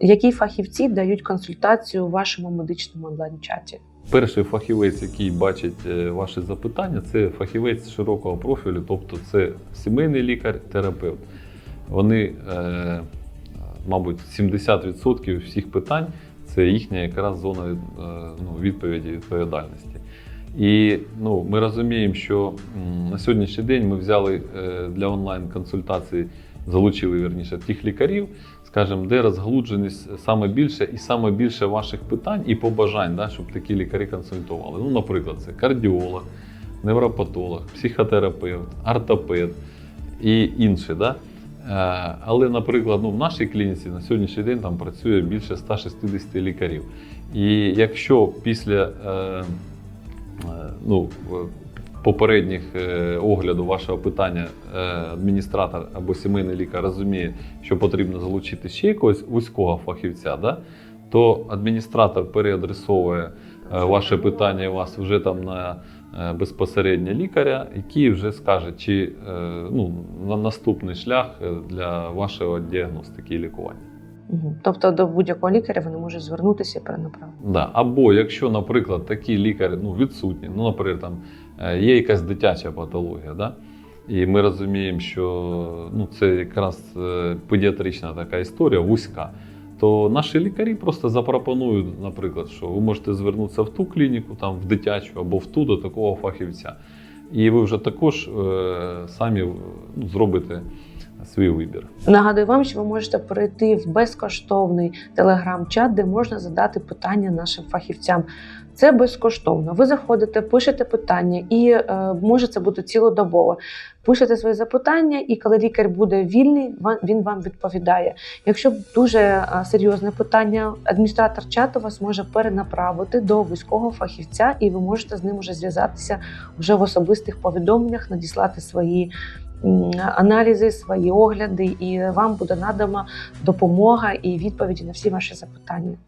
Які фахівці дають консультацію у вашому медичному онлайн-чаті? Перший фахівець, який бачить е, ваші запитання, це фахівець широкого профілю, тобто це сімейний лікар, терапевт. Вони, е, мабуть, 70% всіх питань це їхня якраз зона е, ну, відповіді відповідальності. І ну, ми розуміємо, що на сьогоднішній день ми взяли е, для онлайн-консультацій, залучили вірніше тих лікарів, скажімо, де розгалудженість саме більше і саме більше ваших питань і побажань, да, щоб такі лікарі консультували. Ну, наприклад, це кардіолог, невропатолог, психотерапевт, ортопед і інші. Да? Е, Але, наприклад, ну, в нашій клініці на сьогоднішній день там працює більше 160 лікарів. І якщо після е, ну, попередніх е, огляду вашого питання е, адміністратор або сімейний лікар розуміє, що потрібно залучити ще якогось вузького фахівця, да? то адміністратор переадресовує е, ваше питання і вас вже там на е, безпосередньо лікаря, який вже скаже, чи е, ну, на наступний шлях е, для вашого діагностики і лікування. Тобто до будь-якого лікаря вони можуть звернутися і перенаправити. Да. Або якщо, наприклад, такий лікар ну, відсутній, ну, наприклад, там е, є якась дитяча патологія, да? і ми розуміємо, що ну, це якраз е, педіатрична така історія, вузька, то наші лікарі просто запропонують, наприклад, що ви можете звернутися в ту клініку, там, в дитячу або в ту до такого фахівця. І ви вже також е, самі ну, зробите свій вибір. Нагадую вам, що ви можете перейти в безкоштовний телеграм-чат, де можна задати питання нашим фахівцям. Це безкоштовно. Ви заходите, пишете питання, і е, може це бути цілодобово. Пишете свої запитання, і коли лікар буде вільний, він вам відповідає. Якщо дуже е, серйозне питання, адміністратор чату вас може перенаправити до вузького фахівця, і ви можете з ним уже зв'язатися вже в особистих повідомленнях, надіслати свої аналізи, свої огляди, і вам буде надана допомога і відповіді на всі ваші запитання.